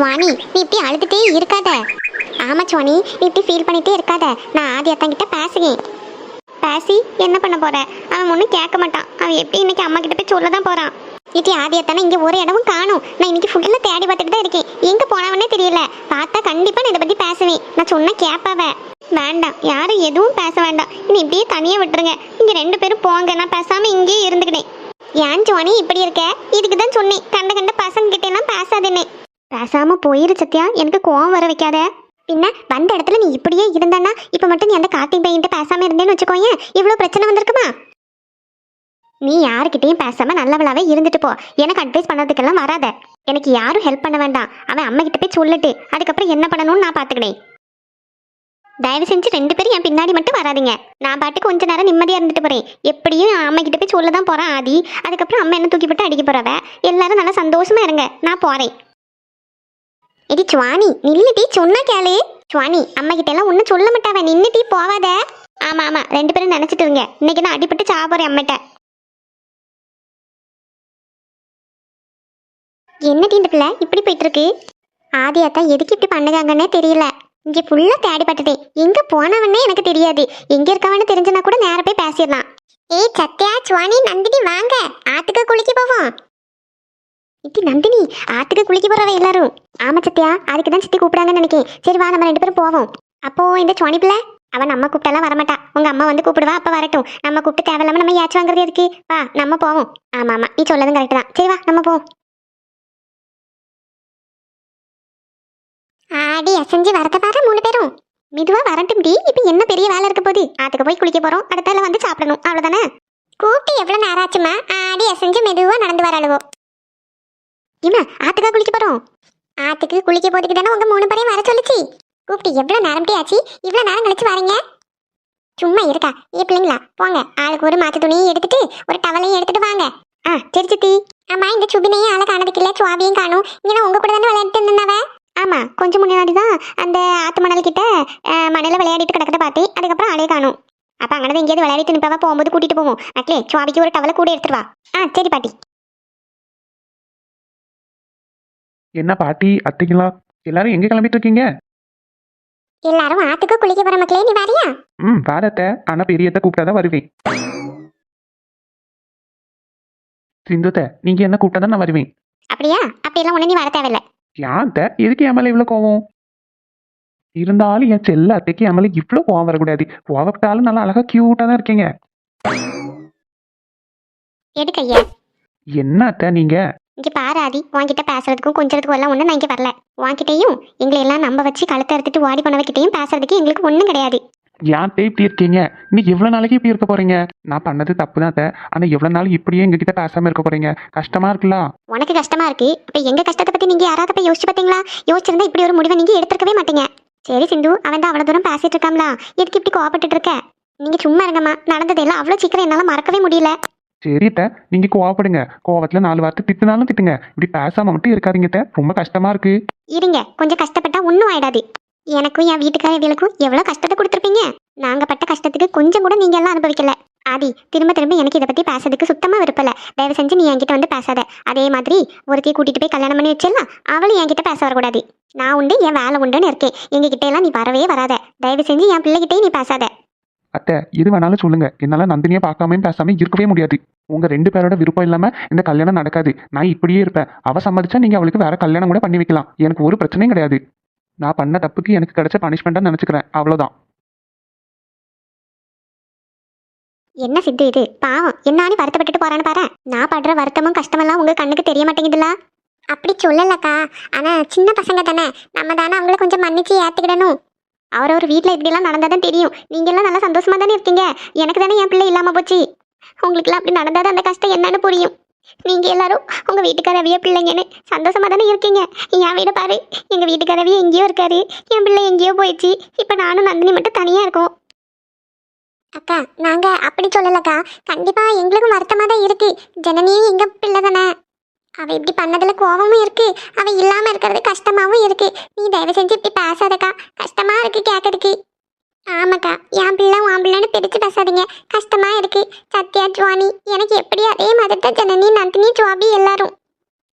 சுவாணி நீ இப்படி அழுதுட்டே இருக்காத. ஆமா சுவாணி நீ இப்படி ஃபீல் பண்ணிட்டே இருக்காத. நான் ஆதி அத்தான் கிட்ட பேசுகிறேன். பேசி என்ன பண்ண போற? அவன் ஒன்றும் கேட்க மாட்டான். அவன் எப்படி இன்னைக்கு அம்மா கிட்ட போய் சொல்ல தான் போறான்? இட்டி ஆதி அத்தானே ஒரு இடமும் காணும். நான் இன்னைக்கு ஃபுல்லாக தேடி பார்த்துட்டு தான் இருக்கேன். எங்கே போனவனே தெரியல. பார்த்தா கண்டிப்பா நான் இதை பத்தி பேசுவேன். நான் சொன்ன கேட்பாவ. வேண்டாம். யாரும் எதுவும் பேச வேண்டாம். நீ இப்படியே தனியாக விட்டுருங்க. இங்க ரெண்டு பேரும் போங்க. நான் பேசாம இங்கேயே இருந்துக்கிட்டேன். ஏன் ஜோனி இப்படி இருக்க? இதுக்கு தான் சொன்னேன். கண்ட கண்ட பசங்க கிட்டே எல்லாம் பேசாதேன்னு. பேசாம போயிரு சத்யா. எனக்கு கோவம் வர வைக்காத. பின்ன வந்த இடத்துல நீ இப்படியே இருந்தானா இப்ப மட்டும் நீ அந்த கார்த்திக் பையன்கிட்ட பேசாம இருந்தேன்னு வச்சுக்கோயேன் இவ்வளவு பிரச்சனை வந்திருக்குமா? நீ யாருக்கிட்டையும் பேசாம நல்லவளாவே இருந்துட்டு போ. எனக்கு அட்வைஸ் பண்ணதுக்கெல்லாம் வராத. எனக்கு யாரும் ஹெல்ப் பண்ண வேண்டாம். அவன் அம்மா கிட்ட போய் சொல்லிட்டு அதுக்கப்புறம் என்ன பண்ணணும்னு நான் பாத்துக்கிறேன். தயவு செஞ்சு ரெண்டு பேரும் என் பின்னாடி மட்டும் வராதிங்க. நான் பாட்டுக்கு கொஞ்ச நேரம் நிம்மதியா இருந்துட்டு போறேன். எப்படியும் என் அம்மா கிட்ட போய் சொல்ல தான் போறேன் ஆதி. அதுக்கப்புறம் அம்மா என்ன தூக்கி போட்டு அடிக்க போறவ? எல்லாரும் நல்லா சந்தோஷமா இருங்க. நான் போறேன். எடி சுவாணி நில்லுட்டி சொன்னா கேளு. சுவாணி அம்மா கிட்ட எல்லாம் ஒன்னும் சொல்ல மாட்டாவ. நின்னுட்டி போவாத. ஆமா ஆமா ரெண்டு பேரும் நினைச்சிட்டு இருங்க. இன்னைக்கு நான் அடிபட்டு சாக போறேன் அம்மிட்ட. என்னடி இந்த பிள்ளை? இப்படி போயிட்டு இருக்கு ஆதி அத்தா எதுக்கு இப்படி பண்ணுறாங்கன்னே தெரியல. இங்கே ஃபுல்லா தேடி பட்டுட்டேன் எங்க போனவனே எனக்கு தெரியாது. எங்கே இருக்கவன்னு தெரிஞ்சுனா கூட நேரம் போய் பேசிடலாம். ஏய் சத்யா சுவாணி நந்தினி வாங்க. ஆத்துக்கு குளிக்க போவோம். இட்டி நந்தினி ஆத்துக்கு குளிக்க போறவ எல்லாரும். ஆமா சத்யா அதுக்கு தான் சித்தி கூப்பிடாங்கன்னு நினைக்கேன். சரி வா நம்ம ரெண்டு பேரும் போவோம். அப்போ இந்த சுவாணி பிள்ளை அவன் நம்ம கூப்பிட்டாலாம் வரமாட்டா. உங்க அம்மா வந்து கூப்பிடுவா அப்ப வரட்டும். நம்ம கூப்பிட்டு தேவையில்லாம நம்ம ஏச்சு வாங்குறது எதுக்கு? வா நம்ம போவோம். ஆமா ஆமா நீ சொல்லதும் கரெக்ட் தான். சரி வா நம்ம போவோம். ஆடி அசைஞ்சு வரத பாரு மூணு பேரும். மெதுவா வரட்டும் டி இப்போ என்ன பெரிய வேலை இருக்க போகுது? ஆத்துக்கு போய் குளிக்க போறோம் அடுத்தால வந்து சாப்பிடணும். அவ்வளவுதானே? கூப்பிட்டு எவ்வளவு நேரம் ஆச்சுமா ஆடி அசைஞ்சு மெதுவா நடந்து வர அழுவோம் இம்மா ஆத்துக்கா குளிக்க போறோம். ஆத்துக்கு குளிக்க போறதுக்கு தானே உங்க மூணு பேரையும் வர சொல்லுச்சு. கூப்பிட்டு எவ்வளவு நேரம் ஆச்சு? இவ்வளவு நேரம் கழிச்சு வரீங்க? சும்மா இருக்கா. ஏ பிள்ளைங்களா போங்க. ஆளுக்கு ஒரு மாத்து துணியும் எடுத்துட்டு ஒரு டவலையும் எடுத்துட்டு வாங்க. ஆ சரி சித்தி. ஆமா இந்த சுபினையும் ஆளை காணதுக்கு இல்ல சுவாபியும் காணும். இங்கே உங்க கூட தானே விளையாடிட்டு இருந்தவ ஆமா கொஞ்சம் முன்னாடி தான் அந்த ஆத்து மணல் கிட்ட மணல விளையாடிட்டு கிடக்கிறத பார்த்து அதுக்கப்புறம் ஆளே காணும். அப்ப அங்கே எங்கேயாவது விளையாடிட்டு நிப்பவா போகும்போது கூட்டிட்டு போவோம். மக்களே சுவாபிக்கு ஒரு டவலை கூட எடுத்துட்டு வா. ஆ சரி பாட்டி. என்ன பாட்டி அத்தைங்களா? எல்லாரும் எங்க கிளம்பிட்டு இருக்கீங்க எல்லாரும் ஆத்துக்கு குளிக்க போற மக்களே நீ வரியா? ம் வாரத்தை ஆனா பெரியத்தை கூப்பிட்டாதான் வருவேன். சிந்துத்த நீங்க என்ன கூப்பிட்டாதான் நான் வருவேன். அப்படியா? அப்படியெல்லாம் ஒண்ணு நீ வர தேவையில்ல. ஏன் அத்தை? எதுக்கு என் மேல இவ்வளவு கோவம்? இருந்தாலும் என் செல்ல அத்தைக்கு என் மேல இவ்வளவு கோவம் வரக்கூடாது. கோவப்பட்டாலும் நல்லா அழகா கியூட்டா தான் இருக்கீங்க. எடு கைய. என்ன அத்தை நீங்க? இங்க பாரு ஆதி உன்கிட்ட பேசுறதுக்கும் கொஞ்சறதுக்கும் எல்லாம் ஒண்ணு நான் இங்க வரல. உன்கிட்டயும் எங்களை எல்லாம் நம்ப வச்சு கழுத்தை எடுத்துட்டு ஓடி போனவகிட்டையும் பேசுறதுக்கு எங்களுக்கு ஒண்ணும் கிடையாது. ஏன் அத்தை இப்படி இருக்கீங்க? இன்னைக்கு எவ்வளவு நாளைக்கு இப்படி இருக்க போறீங்க? நான் பண்ணது தப்பு தான் அத்தை. ஆனா எவ்வளவு நாள் இப்படியே எங்ககிட்ட பேசாம இருக்க போறீங்க. கஷ்டமா இருக்குல்ல? உனக்கு கஷ்டமா இருக்கு. அப்ப எங்க கஷ்டத்தை பத்தி நீங்க யாராவது போய் யோசிச்சு பாத்தீங்களா? யோசிச்சிருந்தா இப்படி ஒரு முடிவை நீங்க எடுத்துக்கவே மாட்டீங்க. சரி சிந்து அவன் தான் அவ்வளவு தூரம் பேசிட்டு இருக்காம்ல எதுக்கு இப்படி கோவப்பட்டுட்டு இருக்க? நீங்க சும்மா இருங்கம்மா. நடந்ததெல்லாம் அவ்வளவு சீக்கிரம் என்னால மறக்கவே முடியல. சரி நீங்க கோவப்படுங்க. கோவத்துல நாலு வார்த்தை திட்டுனாலும் திட்டுங்க. இப்படி பேசாம மட்டும் இருக்காதீங்க ரொம்ப கஷ்டமா இருக்கு. இருங்க. கொஞ்சம் கஷ்டப்பட்டா ஒன்றும் ஆயிடாது. எனக்கும் என் வீட்டுக்காரர்களுக்கும் எவ்வளோ கஷ்டத்தை கொடுத்துருப்பீங்க? நாங்க பட்ட கஷ்டத்துக்கு கொஞ்சம் கூட நீங்க எல்லாம் அனுபவிக்கல. ஆதி திரும்ப திரும்ப எனக்கு இதை பத்தி பேசுறதுக்கு சுத்தமா விருப்பல தயவு செஞ்சு நீ என்கிட்ட வந்து பேசாத. அதே மாதிரி ஒருத்தையை கூட்டிட்டு போய் கல்யாணம் பண்ணி வச்சிடலாம். அவளும் என்கிட்ட பேச வரக்கூடாது. நான் உண்டு என் வேலை உண்டுன்னு இருக்கேன். எங்ககிட்ட எல்லாம் நீ வரவே வராத. தயவு செஞ்சு என் பிள்ளைகிட்டே நீ பேசாத. அத்தை எது வேணாலும் சொல்லுங்க. என்னால நந்தினியை பார்க்காம பேசாமல் இருக்கவே முடியாது. உங்க ரெண்டு பேரோட விருப்பம் இல்லாம இந்த கல்யாணம் நடக்காது. நான் இப்படியே இருப்பேன். அவ சம்மதிச்சா நீங்க அவளுக்கு வேற கல்யாணம் கூட பண்ணி வைக்கலாம். எனக்கு ஒரு பிரச்சனையும் கிடையாது. நான் பண்ண தப்புக்கு எனக்கு கிடைச்ச பனிஷ்மெண்டா நினைச்சுக்கிறேன். அவ்வளவுதான். என்ன சித்து இது? பாவம். என்னானு வருத்தப்பட்டுட்டு போறான்னு பாரு. நான் படுற வருத்தமும் கஷ்டமெல்லாம் உங்க கண்ணுக்கு தெரிய மாட்டேங்குதுல அப்படி சொல்லலக்கா. ஆனா சின்ன பசங்க தானே. நம்ம தானே அவங்கள கொஞ்சம் மன்னிச்சு ஏத்துக்கிடணும். அவரவர் வீட்டில் இப்படியெல்லாம் நடந்தாதான் தெரியும். நீங்கள்லாம் நல்லா சந்தோஷமாக தானே இருக்கீங்க? எனக்கு தானே என் பிள்ளை இல்லாமல் போச்சு. உங்களுக்குலாம் அப்படி நடந்தாதான் அந்த கஷ்டம் என்னன்னு புரியும். நீங்கள் எல்லாரும் உங்கள் வீட்டுக்காரவிய பிள்ளைங்கன்னு சந்தோஷமாக தானே இருக்கீங்க. என் வீட பாரு. எங்கள் வீட்டுக்காரவிய எங்கேயோ இருக்காரு. என் பிள்ளை எங்கேயோ போயிடுச்சு. இப்போ நானும் நந்தினி மட்டும் தனியாக இருக்கோம். அக்கா நாங்க அப்படி சொல்லலக்கா. கண்டிப்பாக எங்களுக்கும் வருத்தமாக தான் இருக்கு. ஜனனியும் எங்கள் பிள்ளை தானே? அவள் இப்படி பண்ணதில் கோவமும் இருக்கு. அவள் இல்லாமல் இருக்கிறது கஷ்டமாகவும் இருக்கு. நீ தயவு செஞ்சு இப்படி பேசாதக்கா. கஷ்டமாக இருக்கு கேட்கறதுக்கு ஆமாக்கா என் பிள்ளை உன் பிள்ளைன்னு பிரித்து பேசாதீங்க. கஷ்டமா இருக்கு. சத்யா ஜுவானி எனக்கு எப்படி அதே மாதிரி தான் ஜனனி நந்தினி ஜுவாபி எல்லாரும்.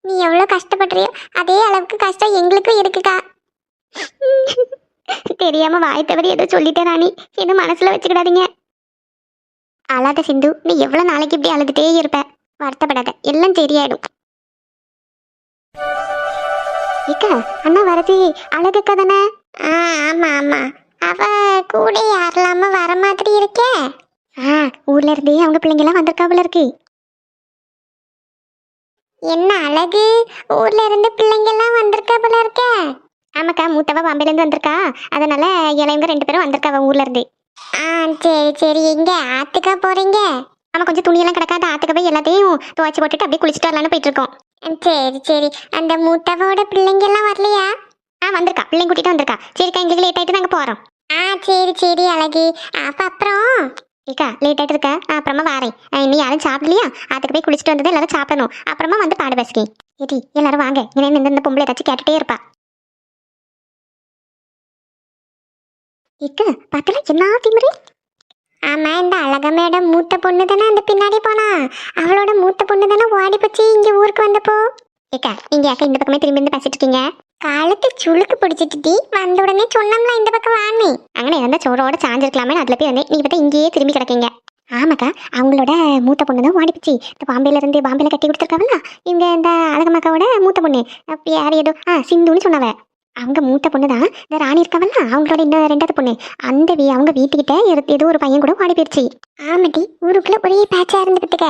நீ எவ்வளோ கஷ்டப்படுறியோ அதே அளவுக்கு கஷ்டம் எங்களுக்கும் இருக்குக்கா. தெரியாம வாய் தவறி ஏதோ சொல்லிட்டேன் ராணி. என்ன மனசுல வச்சுக்கிடாதீங்க. அழாத சிந்து நீ எவ்வளோ நாளைக்கு இப்படி அழுதுட்டே இருப்ப? வருத்தப்படாத. எல்லாம் சரியாயிடும். ஏக்கா அண்ணா வரது அழகுக்கா தானே? ஆ ஆமா ஆமா. அவ கூட யாரெல்லாம வர மாதிரி இருக்கே. ஆ ஊர்ல இருந்து அவங்க பிள்ளைங்க எல்லாம் வந்திருக்காப்புல இருக்கு. என்ன அழகு? ஊர்ல இருந்து பிள்ளைங்க எல்லாம் வந்திருக்காப்புல இருக்க. ஆமாக்கா மூத்தவ பாம்பேல இருந்து வந்திருக்கா. அதனால இளையவங்க ரெண்டு பேரும் வந்திருக்காவ ஊர்ல இருந்து. ஆ சரி சரி. எங்க? ஆத்துக்கா போறீங்க? ஆமா கொஞ்சம் துணியெல்லாம் கிடக்காத. ஆத்துக்க போய் எல்லாத்தையும் துவைச்சு போட்டுட்டு அப்படியே குளிச்சுட்டு வரலான்னு போயிட்டு இருக்கோம். சரி சரி. அந்த மூத்தவோட பிள்ளைங்க எல்லாம் வரலையா? ஆ வந்திருக்கா. பிள்ளைங்க கூட்டிட்டு வந்திருக்கா. சரிக்கா எங்களுக்கு லேட் ஆயிட்டு நாங்க போறோம். ஆ சரி சரி அழகி. அப்ப அப்புறம்? இருக்கா லேட் ஆயிட்டு இருக்கா? அப்புறமா வாரேன். இன்னும் யாரும் சாப்பிடலையா? அதுக்கு போய் குளிச்சுட்டு வந்தது எல்லாரும் சாப்பிடணும். அப்புறமா வந்து பாடு பேசுகி சரி எல்லாரும் வாங்க. இனிமே இந்த பொம்பளை ஏதாச்சும் கேட்டுட்டே இருப்பா. இக்க பார்த்தல என்ன திமிரு? ஆமா இந்த அழக மேடம் மூத்த பொண்ணு தானே அந்த பின்னாடி போனா? அவளோட மூத்த பொண்ணு தானே ஓடி போச்சு இங்க ஊருக்கு வந்தப்போ? ஏக்கா நீங்க ஏக்கா இந்த பக்கமே திரும்பி இருந்து பேசிட்டு இருக்கீங்க? காலத்து சுளுக்கு பிடிச்சிட்டு வந்த உடனே சொன்னோம்ல இந்த பக்கம் வாணி அங்கே இருந்தா சோறோட சாஞ்சிருக்கலாமே அதுல போய் வந்தேன் நீங்க பார்த்தா இங்கேயே திரும்பி கிடக்கீங்க. ஆமாக்கா அவங்களோட மூத்த பொண்ணு தான் ஓடி போச்சு இந்த பாம்பேல இருந்து பாம்பேல கட்டி கொடுத்துருக்காவல்ல இவங்க இந்த அழகம்மாக்காவோட மூத்த பொண்ணு. யார் ஏதோ ஆ சிந்துன்னு சொன்னவ. அவங்க மூத்த பொண்ணு தான் இந்த ராணி இருக்காவல்ல அவங்களோட இன்னும் ரெண்டாவது பொண்ணு. அந்த வீ அவங்க வீட்டுக்கிட்ட ஏதோ ஒரு பையன் கூட ஓடி போயிடுச்சு ஆமாட்டி ஊருக்குள்ள ஒரே பேச்சா இருந்துகிட்டுக்க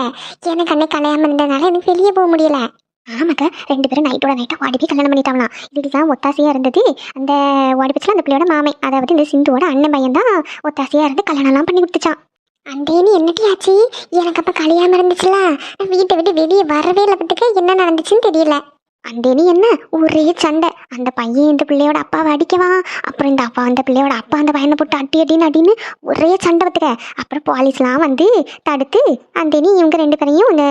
எனக்கு அன்னைக்கு கல்யாணம் இருந்ததுனால எனக்கு வெளியே போக முடியல. ஆமாக்கா ரெண்டு பேரும் நைட்டோட நைட்டா ஓடி போய் கல்யாணம் பண்ணிட்டாங்களாம். இதுக்கு தான் ஒத்தாசையா இருந்தது. அந்த ஓடி போச்சுல அந்த பிள்ளையோட மாமை அதாவது இந்த சிந்துவோட அண்ணன் பையன் தான் ஒத்தாசையா இருந்து கல்யாணம்லாம் பண்ணி கொடுத்துச்சான். அந்தேனி என்னட்டி ஆச்சு எனக்கு அப்ப கல்யாணம் இருந்துச்சுல. வீட்டை விட்டு வெளியே வரவே இல்லை பத்துக்க. என்ன நடந்துச்சுன்னு தெரியல. அந்தேனி என்ன? ஒரே சண்டை. அந்த பையன் இந்த பிள்ளையோட அப்பாவை அடிக்கவான் அப்புறம் இந்த அப்பா அந்த பிள்ளையோட அப்பா அந்த பையனை போட்டு அடி அடின்னு அடின்னு ஒரே சண்டை பத்துக்க அப்புறம் போலீஸ்லாம் வந்து தடுத்து அந்தேனி இவங்க ரெண்டு பேரையும் இந்த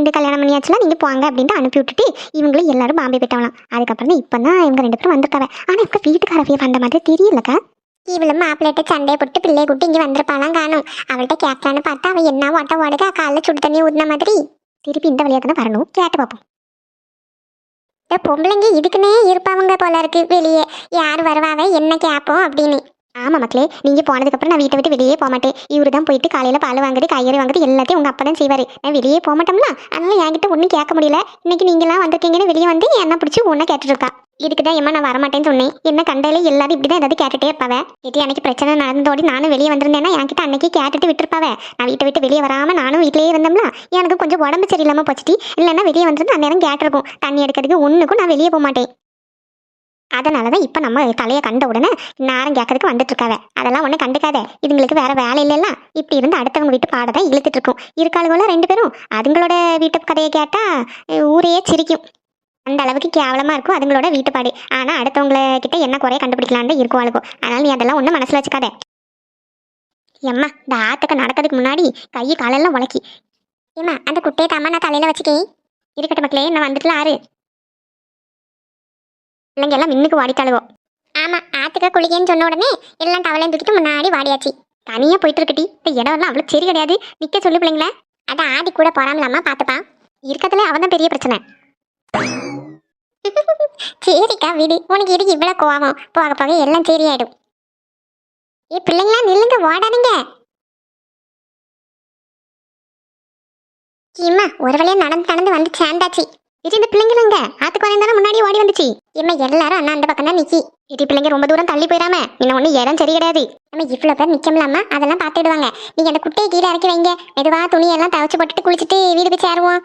இந்த கல்யாணம் பண்ணியாச்சுல நீங்க போங்க அப்படின்ட்டு அனுப்பி விட்டுட்டு இவங்களும் எல்லாரும் பாம்பே போயிட்டாங்களாம் அதுக்கப்புறம் இப்போ தான் இவங்க ரெண்டு பேரும் வந்திருக்காவ. ஆனால் இப்போ வீட்டுக்காரவிய வந்த மாதிரி தெரியலக்கா. இவளும் மாப்பிள்ளைட்ட சண்டையை போட்டு பிள்ளைய கூட்டி இங்கே வந்திருப்பாலாம் காணும். அவள்கிட்ட கேட்கலான்னு பார்த்தா அவள் என்ன ஓட்ட ஓடுதா காலைல சுடு தண்ணி ஊதின மாதிரி. திருப்பி இந்த வழியாக தானே வரணும். கேட்டு பார்ப்போம். இந்த பொம்பளைங்க இதுக்குன்னே இருப்பாங்க போல இருக்கு வெளியே. யார் வருவாங்க என்ன கேட்போம் அப்படின்னு. ஆமா மக்களே நீங்க போனதுக்கப்புறம் நான் வீட்டை விட்டு வெளியே போக மாட்டேன். இவரு தான் போயிட்டு காலையில பால் வாங்குறது காய்கறி வாங்குறது எல்லாத்தையும் உங்கள் அப்பா தான் செய்வாரு. நான் வெளியே போக மாட்டோம்ல? அதனால என்கிட்ட ஒன்றும் கேட்க முடியல. இன்னைக்கு நீங்களாம் வந்திருக்கீங்கன்னு வெளியே வந்து என்ன பிடிச்சி ஒன்றா கேட்டுட்டு இருக்கா இதுக்கு தான் ஏமா நான் வரமாட்டேன்னு சொன்னேன். என்ன கண்டையில எல்லாரும் இப்படி தான் ஏதாவது கேட்டுகிட்டே இருப்பாவ. இது அன்னைக்கு பிரச்சனை நடந்தோடி நானும் வெளியே வந்திருந்தேன்னா என்கிட்ட அன்னைக்கு கேட்டுட்டு விட்டுருப்பாவ. நான் வீட்டை விட்டு வெளியே வராம நானும் வீட்டிலேயே இருந்தோம்ல? எனக்கு கொஞ்சம் உடம்பு சரியில்லாம போச்சுட்டி இல்லைன்னா வெளியே வந்துட்டு அந்நேரம் கேட்டிருக்கும். தண்ணி எடுக்கிறதுக்கு ஒன்றுக்கும் நான் வெளியே போக மாட்டேன். அதனால தான் இப்போ நம்ம தலையை கண்ட உடனே நேரம் கேட்கறதுக்கு வந்துட்டு இருக்காவ அதெல்லாம் ஒன்றும் கண்டுக்காத. இதுங்களுக்கு வேற வேலை இல்லைல்ல. இப்படி இருந்து அடுத்தவங்க வீட்டு பாட தான் இழுத்துட்டு இருக்கும். இருக்காளுகள ரெண்டு பேரும் அதுங்களோட வீட்டு கதையை கேட்டா ஊரையே சிரிக்கும். அந்த அளவுக்கு கேவலமா இருக்கும் அதுங்களோட வீட்டுப்பாடு ஆனா அடுத்தவங்கள கிட்ட என்ன குறைய கண்டுபிடிக்கலான்னு இருக்கும் ஆளுக்கும் அதனால நீ அதெல்லாம் ஒன்றும் மனசுல வச்சுக்காத. எம்மா இந்த ஆத்துக்கு நடக்கிறதுக்கு முன்னாடி கை காலெல்லாம் உலக்கி. ஏம்மா அந்த குட்டையை தாம்மா நான் தலையில் வச்சுக்கேன். இருக்கட்டும் மக்களே நான் வந்துட்டுல ஆறு. பிள்ளைங்க எல்லாம் மின்னுக்கு வாடிட்டாளுவோ. ஆமா ஆற்றுக்க குளிக்கன்னு சொன்ன உடனே எல்லாம் டவலையும் தூக்கிட்டு முன்னாடி வாடியாச்சு. தனியா போயிட்டு இருக்கட்டி இந்த இடம் எல்லாம் அவ்வளவு சரி கிடையாது. நிக்க சொல்லு பிள்ளைங்கள. அதை ஆதி கூட போகாமலாமா பாத்துப்பான் இருக்கிறதுல அவன் தான் பெரிய பிரச்சனை. சரிக்கா விடு. உனக்கு எதுக்கு இவ்வளோ கோவம்? போக போக எல்லாம் சரியாயிடும். ஏ பிள்ளைங்களா நில்லுங்க ஓடாதீங்க. இம்மா ஒரு வழியாக நடந்து நடந்து வந்து சேர்ந்தாச்சு. இது இந்த பிள்ளைங்களுங்க ஆத்துக்கு வரையும் ஓடி இம்மா எல்லாரும் அண்ணா அந்த பக்கம் தான் நிக்கி. இது பிள்ளைங்க ரொம்ப தூரம் தள்ளி போயிடாம. இன்னும் ஒண்ணு இடம் சரி கிடையாது. நம்ம இவ்வளவு பேர் நிக்கலாமா அதெல்லாம் பாத்துடுவாங்க நீங்க அந்த குட்டையை கீழே இறக்கி வைங்க. மெதுவா துணியெல்லாம் துவைச்சு போட்டுட்டு குளிச்சுட்டு வீடு போய் சேருவோம்.